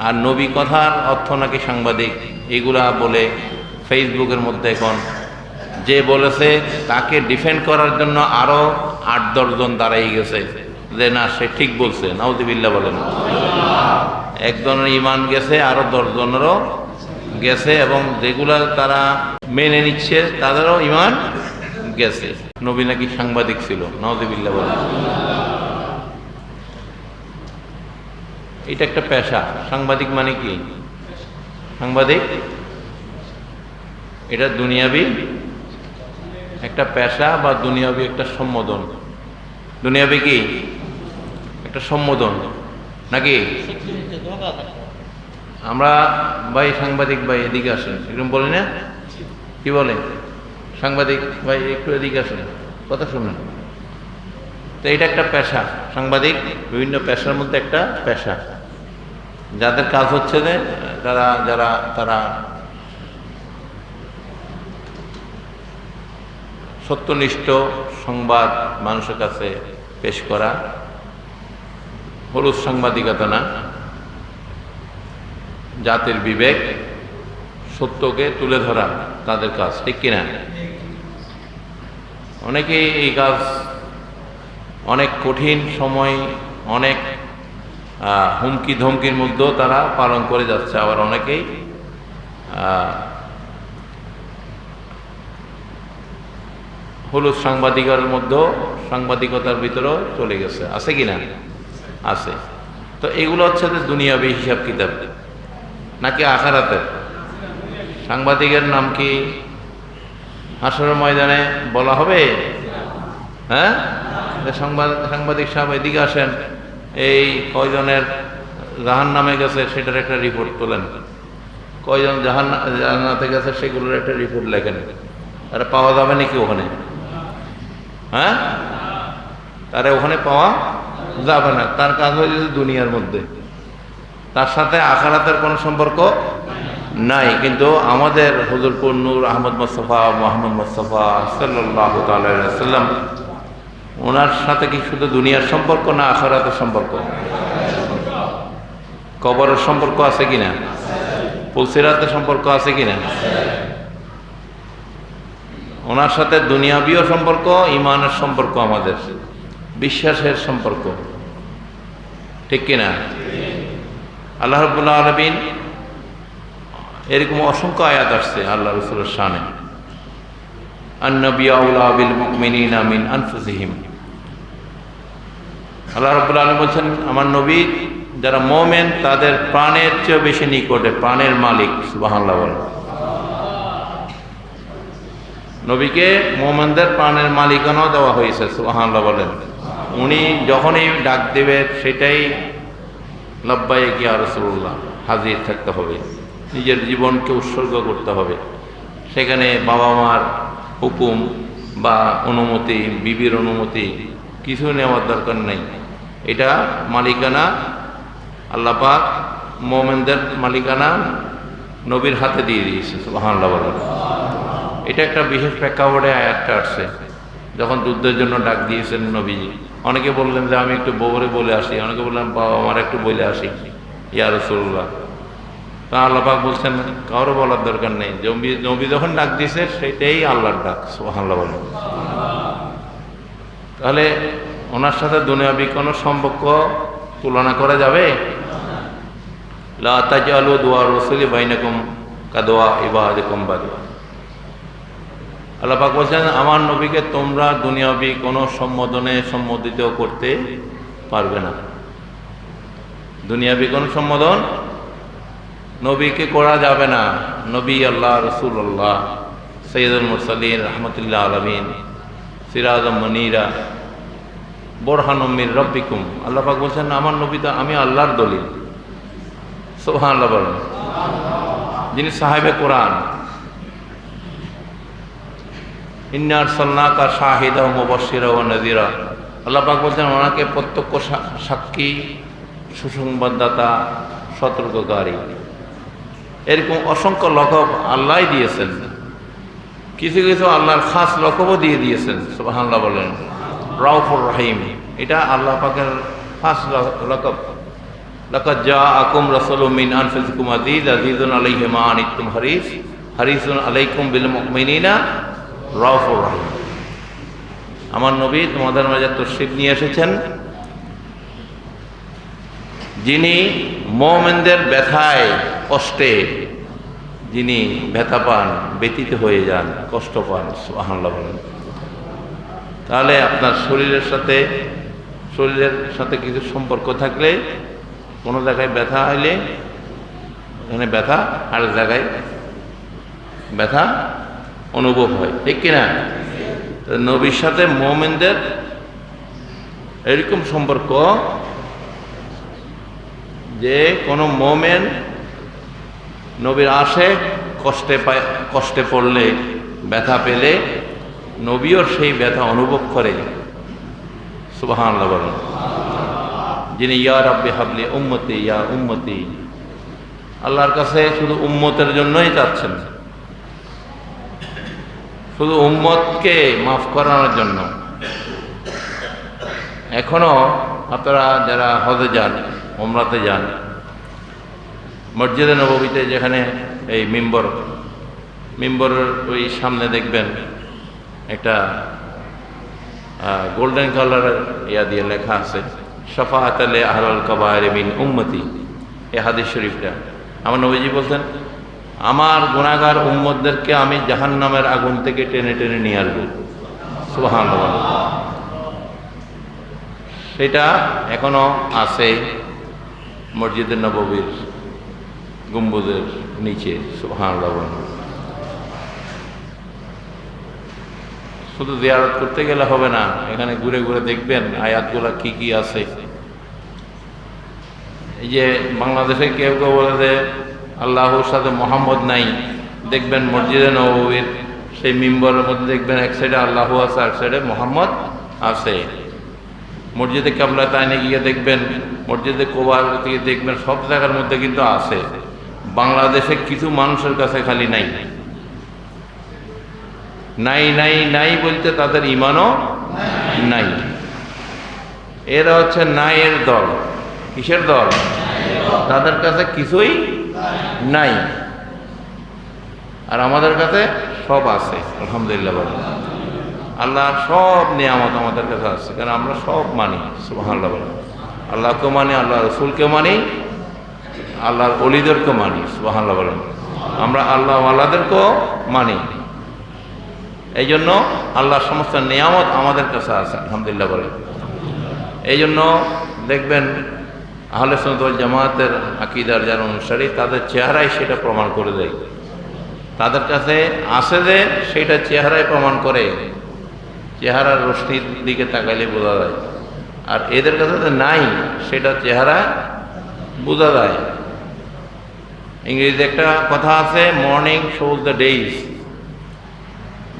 আর নবী কথার অর্থ নাকি সাংবাদিক, এগুলা বলে ফেসবুকের মধ্যে এখন। যে বলেছে তাকে ডিফেন্ড করার জন্য আরও আট দশজন দাঁড়াই গেছে। যে না, সে ঠিক বলছে নাউদিবিল্লা বলেন। একজনের ইমান গেছে, আরও দশজনেরও গেছে এবং যেগুলা তারা মেনে নিচ্ছে, তাদেরও ইমান গেছে। নবী নাকি সাংবাদিক ছিল নাউদিবিল্লা বলেন। এটা একটা পেশা। সাংবাদিক মানে কি? সাংবাদিক? এটা দুনিয়াবি একটা পেশা বা দুনিয়াবি একটা সম্বোধন। দুনিয়াবি কি? একটা সম্বোধন। নাকি? আমরা ভাই সাংবাদিক ভাই এদিকে আসেন। এরকম বলি না? কি বলে? সাংবাদিক ভাই একটু এদিকে আসেন। কথা শুনুন। তো এটা একটা পেশা। সাংবাদিক বিভিন্ন পেশার মধ্যে একটা পেশা। যাদের কাজ হচ্ছে যে, তারা, যারা, তারা সত্যনিষ্ঠ সংবাদ মানুষের কাছে পেশ করা, হলুদ সাংবাদিকতা না জাতির বিবেক, সত্যকে তুলে ধরা তাদের কাজ, ঠিক কিনা? অনেকেই এই কাজ অনেক কঠিন সময়, অনেক হুমকি ধমকির মধ্যেও তারা পালন করে যাচ্ছে আবার অনেকেই। হলুদ সাংবাদিকের মধ্যেও সাংবাদিকতার ভিতরেও চলে গেছে। আছে কি না? আছে। তো এগুলো হচ্ছে যে দুনিয়াবি হিসাব কিতাব। নাকি আখারাতের? সাংবাদিকের নাম কি হাসরের ময়দানে বলা হবে? হ্যাঁ? সাংবাদিক সাহেব এদিকে আসেন। এই কয়জনের জাহান নামে গেছে সেটার একটা রিপোর্ট তোলেন। কয়জন জাহান জাহান্নাতে গেছে সেগুলোর একটা রিপোর্ট লেখেন। আর পাওয়া যাবে নাকি ওখানে? হ্যাঁ? তারা ওখানে পাওয়া যাবে না। তার কাজ হয়ে দুনিয়ার মধ্যে। তার সাথে আখারাতের কোনো সম্পর্ক নাই। কিন্তু আমাদের হজরপুর নূর আহমদ মোস্তফা, মোহাম্মদ মোস্তফা সাল্লাহ সাল্লাম ওনার সাথে কি শুধু দুনিয়ার সম্পর্ক না আখারাতের সম্পর্ক? কবরের সম্পর্ক আছে কিনা? পুলসিরাতের সম্পর্ক আছে কিনা? ওনার সাথে দুনিয়াবিও সম্পর্ক ইমানের সম্পর্ক আমাদের। বিশ্বাসের সম্পর্ক। ঠিক কিনা? আল্লাহ রবুল্লা আলমিন এরকম অসংখ্য আয়াত আসছে আল্লাহ রসুলের শানে। আন্নবিয়াউলা বিল মুমিনিন আমিন আনফুসিহিম। আল্লাহ রবুল্লা আলম বলছেন, আমার নবী যারা মোমেন, তাদের প্রাণের চেয়ে বেশি নিকটে, প্রাণের মালিক বলেন। নবীকে মোমেনদের প্রাণের মালিকানাও দেওয়া হয়েছে সুবাহান্লাহ বলেন। উনি যখনই ডাক দেবে, সেটাই লব্বাই গিয়া রসুল্লাহ হাজির থাকতে হবে। নিজের জীবনকে উৎসর্গ করতে হবে। সেখানে বাবা মার হুকুম বা অনুমতি, বিবির অনুমতি কিছু নেওয়ার দরকার নেই। এটা মালিকানা আল্লাপাক মোমেনদের মালিকানা নবীর হাতে দিয়ে দিয়েছে সুবাহান্লাহ বলেন এটা একটা বিশেষ প্রেক্ষাপটে আয়াতটা আসছে, যখন যুদ্ধের জন্য ডাক দিয়েছেন নবীজি। অনেকে বললেন যে, আমি একটু বৌরে বলে আসি। অনেকে বললাম বাবা, আমার একটু বলে আসি। ইয়া রসুল্লাহ তা আল্লাপাক বলছেন, কারও বলার দরকার নেই। জম্বি নবী যখন ডাক দিয়েছে সেটাই আল্লাহর ডাক বলেন তাহলে ওনার সাথে দুনিয়াবি কোনো সম্পর্ক তুলনা করা যাবে? লা তাজালু দোয়া রসুলি বাইনাকুম কাদোয়া ইবাহাদিকুম বাদুয়া। আল্লাপাক বলছেন, আমার নবীকে তোমরা দুনিয়াবি কোনো সম্বোধনে সম্বোধিত করতে পারবে না। দুনিয়াবি কোনো সম্বোধন নবীকে করা যাবে না। নবী আল্লাহ রসুল্লাহ সৈয়দুল মুরসালিন রহমতুল্লাহ আলমিন সিরাজ মনিরা বোরহানমির রব্বিকুম। আল্লাহ পাক বলছেন, আমার নবী তো আমি আল্লাহর দলিল। সোহান আল্লাহ বলেন। যিনি সাহেবে কোরআন। ইন্নার সন্নাকা শাহিদা মুবশিরা ও আল্লাহ পাক বলছেন, ওনাকে প্রত্যক্ষ সাক্ষী, সুসংবাদদাতা, সতর্ককারী। এরকম অসংখ্য লকব আল্লাহ দিয়েছেন। কিছু কিছু আল্লাহর খাস লকবও দিয়ে দিয়েছেন, সুবহানাল্লাহ বলেন। রাউফুর রহিম। এটা আল্লাহ পাকের ল- লকব। লাকাদ জাআকুম রাসূলুম মিন আনফুসিকুম আযীজ, আযীজুন আলাইহি মা আনিতুম হারিস। হারিসুন আলাইকুম বিল মুমিনিনা, রাউফুর রাহিম। আমার নবী তোমাদের মাঝে তশরিফ নিয়ে এসেছেন। যিনি মোমেনদের ব্যথায় কষ্টে, যিনি ব্যথা পান ব্যতীত হয়ে যান, কষ্ট পান, সুবহানাল্লাহ বলেন। তাহলে আপনার শরীরের সাথে শরীরের সাথে কিছু সম্পর্ক থাকলে, কোনো জায়গায় ব্যথা হইলে, এখানে ব্যথা, আর জায়গায় ব্যথা অনুভব হয়, ঠিক কিনা? নবীর সাথে মোমেনদের এরকম সম্পর্ক যে কোনো মোমেন নবীর আসে, কষ্টে পায়, কষ্টে পড়লে, ব্যথা পেলে নবীও সেই ব্যথা অনুভব করে সুবাহান বলেন। যিনি, ইয়া রব্বি হাবলি উম্মতি, ইয়া উম্মতি। আল্লাহর কাছে শুধু উম্মতের জন্যই চাচ্ছেন। শুধু উম্মতকে মাফ করানোর জন্য। এখনও আপনারা যারা হজে যান ওমরাতে যান, মসজিদে নবীতে যেখানে এই মিম্বর, মিম্বরের ওই সামনে দেখবেন একটা গোল্ডেন কালারের ইয়া দিয়ে লেখা আছে শফাত আলে আহলাল কবায়ের মিন উম্মতি এ হাদিস শরীফটা। আমার নবীজি বলতেন, আমার গুণাগার উম্মতদেরকে আমি জাহান নামের আগুন থেকে টেনে টেনে নিয়ে আসব। সুবাহান সেটা এখনও আছে মসজিদের নববীর গম্বুদের নিচে সুবাহান শুধু জিয়ারত করতে গেলে হবে না, এখানে ঘুরে ঘুরে দেখবেন আয়াতগুলা কি কি আছে। এই যে বাংলাদেশে কেউ কেউ বলে যে আল্লাহর সাথে মোহাম্মদ নাই, দেখবেন মসজিদে নবীর সেই মিম্বরের মধ্যে দেখবেন এক সাইডে আল্লাহ আছে এক সাইডে মোহাম্মদ আছে। মসজিদে কাবলা তাইনে গিয়ে দেখবেন, মসজিদে কোবার গিয়ে দেখবেন, সব জায়গার মধ্যে কিন্তু আছে। বাংলাদেশে কিছু মানুষের কাছে খালি নাই। নাই নাই নাই বলতে তাদের ইমানও নাই। এরা হচ্ছে নাইয়ের দল। কিসের দল? তাদের কাছে কিছুই নাই। আর আমাদের কাছে সব আছে, আলহামদুলিল্লাহ বলে আল্লাহর সব নিয়ামত আমাদের কাছে আছে, কারণ আমরা সব মানি, সুবহানাল্লাহ বলে আল্লাহকে মানি আল্লাহ রসুলকে মানি, আল্লাহর অলিদেরকেও মানি, সুবহানাল্লাহ বলেন। আমরা আল্লাহ আল্লাহদেরকেও মানি। এই জন্য আল্লাহর সমস্ত নিয়ামত আমাদের কাছে আছে, আলহামদুলিল্লাহ বলে এই জন্য দেখবেন আহলে সন্তল জামায়াতের আকিদার যারা অনুসারী, তাদের চেহারাই সেটা প্রমাণ করে দেয়। তাদের কাছে আসে যে সেটা চেহারায় প্রমাণ করে। চেহারার রশ্মির দিকে তাকাইলে বোঝা যায়। আর এদের কাছে যে নাই, সেটা চেহারা বোঝা যায়। ইংরেজিতে একটা কথা আছে মর্নিং শোজ দ্য ডেইজ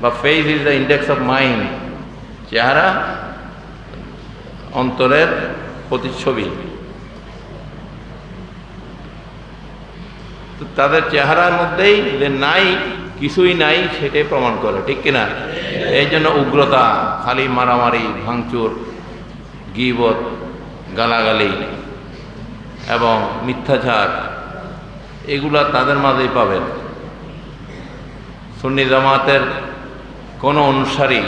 বা face is the index of mind চেহারা অন্তরের প্রতিচ্ছবি। তো তাদের চেহারার মধ্যেই যে নাই, কিছুই নাই, সেটাই প্রমাণ করে, ঠিক কিনা? এই জন্য উগ্রতা, খালি মারামারি, ভাঙচুর, গিবত, গালাগালি এবং মিথ্যাচার, এগুলা তাদের মাঝেই পাবেন। সুন্নি জামাতের কোনো অনুসারী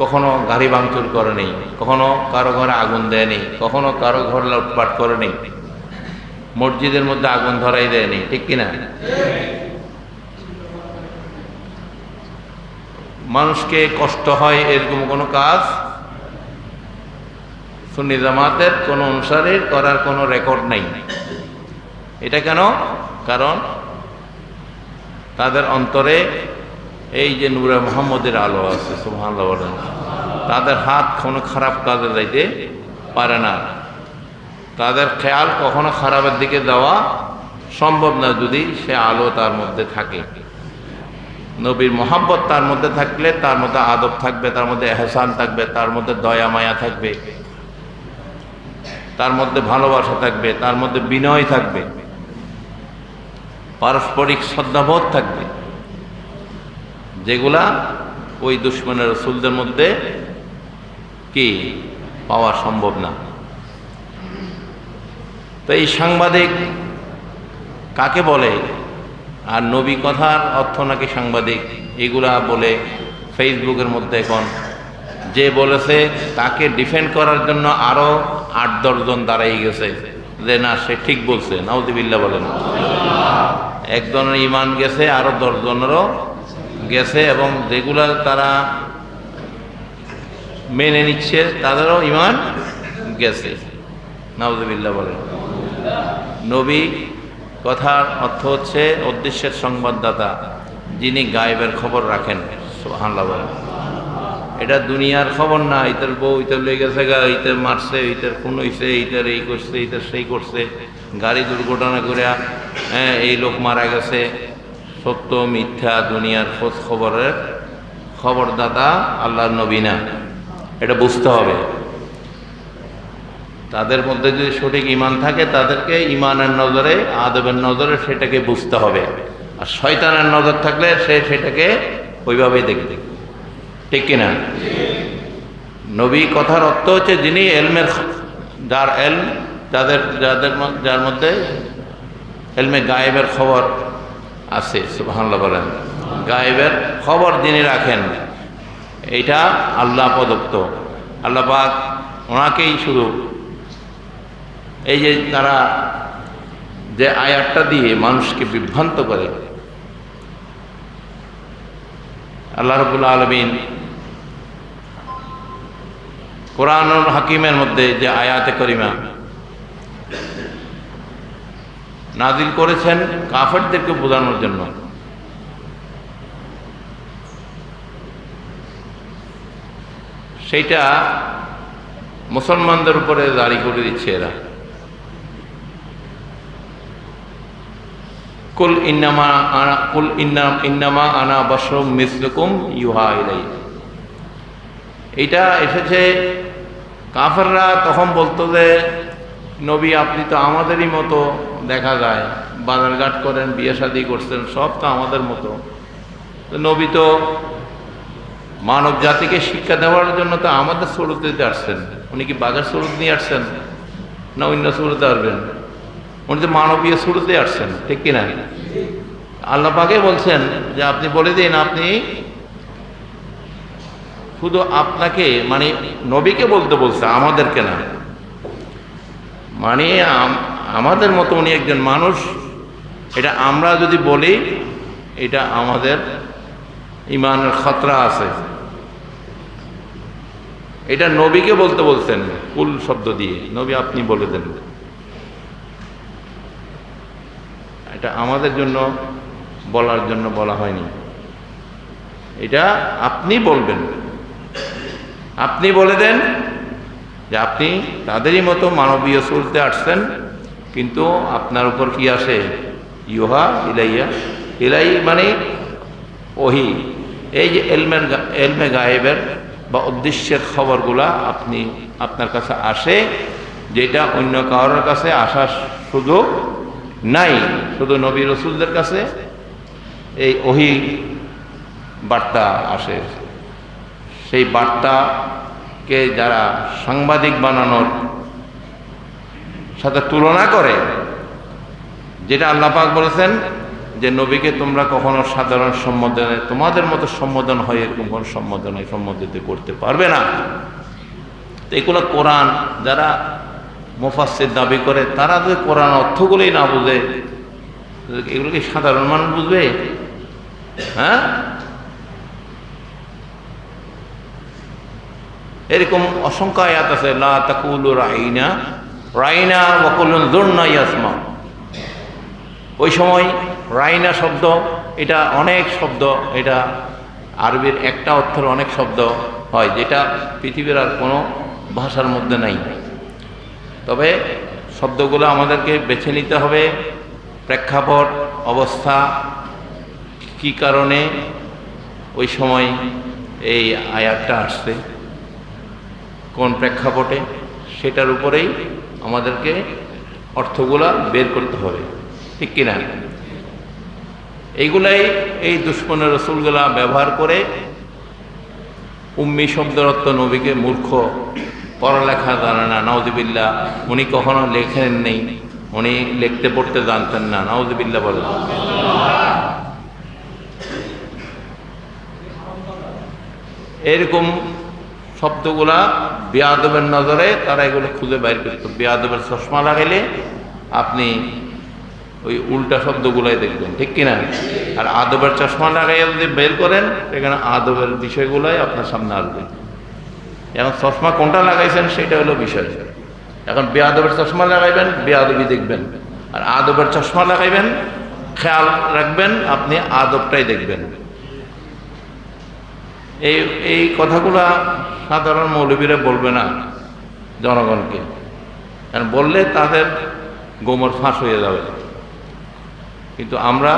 কখনো গাড়ি ভাঙচুর করেনি, কখনো কারও ঘরে আগুন দেয়নি, কখনো কারও ঘর লুটপাট করেনি, মসজিদের মধ্যে আগুন ধরাই দেয়নি, ঠিক কিনা মানুষকে কষ্ট হয় এরকম কোনো কাজ? সুন্নি জামাতের কোনো অনুসারীর করার কোনো রেকর্ড নেই। এটা কেন? কারণ তাদের অন্তরে এই যে নূরে মোহাম্মদের আলো আছে বলেন। তাদের হাত কোনো খারাপ কাজে যাইতে পারে না। তাদের খেয়াল কখনো খারাপের দিকে দেওয়া সম্ভব না যদি সে আলো তার মধ্যে থাকে। নবীর মোহাম্মত তার মধ্যে থাকলে তার মধ্যে আদব থাকবে, তার মধ্যে এহসান থাকবে, তার মধ্যে দয়া, মায়া থাকবে। তার মধ্যে ভালোবাসা থাকবে, তার মধ্যে বিনয় থাকবে। পারস্পরিক শ্রদ্ধাবোধ থাকবে। যেগুলা ওই দুশ্মনের রসুলদের মধ্যে কি পাওয়া সম্ভব না। তো এই সাংবাদিক কাকে বলে? আর নবী কথার অর্থ নাকি সাংবাদিক? এগুলা বলে ফেসবুকের মধ্যে এখন। যে বলেছে তাকে ডিফেন্ড করার জন্য আরও আট দশজন দাঁড়াই গেছে। যে না, সে ঠিক বলছে নাউদিবিল্লা বলেন একজনের ইমান গেছে, আরও দশজনেরও গেছে এবং যেগুলা তারা মেনে নিচ্ছে, তাদেরও ইমান গেছে। নাউজুবিল্লাহ বলেন। নবী কথার অর্থ হচ্ছে উদ্দেশ্যের সংবাদদাতা, যিনি গায়েবের খবর রাখেন। সুবহানাল্লাহ বলেন। এটা দুনিয়ার খবর না, ইতার বউ ইতার লেগে গেছে গা, ইতার মারছে, ইতার খুন হইছে, ইতার এই করছে, ইতার সেই করছে। গাড়ি দুর্ঘটনা করে হ্যাঁ এই লোক মারা গেছে। সত্য, মিথ্যা দুনিয়ার খোঁজ খবরের খবরদাতা আল্লাহর নবী না। এটা বুঝতে হবে। তাদের মধ্যে যদি সঠিক ইমান থাকে, তাদেরকে ইমানের নজরে, আদবের নজরে সেটাকে বুঝতে হবে। আর শয়তানের নজর থাকলে সে সেটাকে ওইভাবেই দেখবে ঠিক কিনা নবী কথার অর্থ হচ্ছে যিনি এলমের যার এল যাদের যাদের যার মধ্যে এলমে গায়েবের খবর আছে, সুবহানাল্লাহ বলেন। গায়েবের খবর যিনি রাখেন এটা আল্লাহ প্রদত্ত। আল্লাহ পাক ওনাকেই শুধু এই যে তারা যে আয়াতটা দিয়ে মানুষকে বিভ্রান্ত করে, আল্লাহ রবুল্লা আলমিন কোরআনুল হাকিমের মধ্যে যে আয়াতে করিমা নাজিল করেছেন কাফেরদেরকে বোঝানোর জন্য। সেইটা মুসলমানদের উপরে জারি করে দিচ্ছে এরা। কুল ইন্নামা আনা, কুল ইন্নাম ইন্নামা আনা বসরম মিসলুকুম ইউহা ইলাই। এইটা এসেছে কাফেররা তখন বলতো যে নবী, আপনি তো আমাদেরই মতো দেখা যায়। বাজারঘাট করেন, বিয়ে শাদি করছেন, সব তো আমাদের মতো। নবী তো মানব জাতিকে শিক্ষা দেওয়ার জন্য তো আমাদের স্বরূপ দিতে আসছেন। উনি কি বাঘের স্বরূপ নিয়ে আসছেন? না অন্য স্বরূপে আসবেন? উনি তো মানবীয় শুরুতে আসছেন, ঠিক কিনা? আল্লাহ পাকে বলছেন যে, আপনি বলে দিন, আপনি শুধু আপনাকে মানে নবীকে বলতে বলছে, আমাদেরকে না। মানে আমাদের মতো উনি একজন মানুষ, এটা আমরা যদি বলি, এটা আমাদের ইমানের খতরা আছে। এটা নবীকে বলতে বলছেন, কুল শব্দ দিয়ে। নবী, আপনি বলে দেন। এটা আমাদের জন্য, বলার জন্য বলা হয়নি। এটা আপনি বলবেন। আপনি বলে দেন যে আপনি তাদেরই মতো মানবীয় চলতে আসছেন, কিন্তু আপনার উপর কি আসে? ইহা ইলাইয়া। ইলাই মানে ওহি। এই যে এলমের এলমে গায়েবের বা উদ্দেশ্যের খবরগুলা আপনি আপনার কাছে আসে, যেটা অন্য কারোর কাছে আসার সুযোগ নাই, শুধু নবী রসুলদের কাছে এই ওহি বার্তা আসে। সেই বার্তাকে যারা সাংবাদিক বানানোর সাথে তুলনা করে, যেটা আল্লাপাক বলেছেন যে, নবীকে তোমরা কখনো সাধারণ সম্বোধনে, তোমাদের মতো সম্বোধন হয় এরকম কোনো সম্বোধনে সম্বোধিত করতে পারবে না। তো এগুলো কোরআন যারা মুফাসের দাবি করে, তারা যদি কোরআন অর্থগুলোই না বুঝে। এগুলো কি সাধারণ মানুষ বুঝবে? হ্যাঁ? এরকম অসংখ্য আয়াত আছে, লা রাইনা রাইনা দুর্না ইয়াসমা। ওই সময় রাইনা শব্দ, এটা অনেক শব্দ, এটা আরবির একটা অর্থের অনেক শব্দ হয়, যেটা পৃথিবীর আর কোনো ভাষার মধ্যে নাই। তবে শব্দগুলো আমাদেরকে বেছে নিতে হবে, প্রেক্ষাপট, অবস্থা, কি কারণে ওই সময় এই আয়াতটা আসছে। কোন প্রেক্ষাপটে সেটার উপরেই আমাদেরকে অর্থগুলা বের করতে হবে। ঠিক কিনা? এইগুলাই এই দুশ্মনের রসুলগুলা ব্যবহার করে উম্মি শব্দের অর্থ নবীকে মূর্খ, পড়ালেখা জানে না নওদিবিল্লা উনি কখনো লেখেন নেই, উনি লিখতে পড়তে জানতেন না নাউজবিল্লা বলেন এরকম শব্দগুলা বেয়াদবের নজরে তারা এগুলো খুঁজে বাইর করতো বেয়াদবের চশমা লাগাইলে আপনি ওই উল্টা শব্দগুলাই দেখবেন, ঠিক কিনা? আর আদবের চশমা লাগাইয়া যদি বের করেন সেখানে আদবের বিষয়গুলাই আপনার সামনে আসবে। এখন চশমা কোনটা লাগাইছেন সেটা হলো বিষয়। এখন বেয়াদবের চশমা লাগাইবেন, বেয়াদবি দেখবেন। আর আদবের চশমা লাগাইবেন, খেয়াল রাখবেন, আপনি আদবটাই দেখবেন। এই এই কথাগুলা সাধারণ মৌলবীরা বলবে না জনগণকে। কারণ বললে তাদের গোমর ফাঁস হয়ে যাবে। কিন্তু আমরা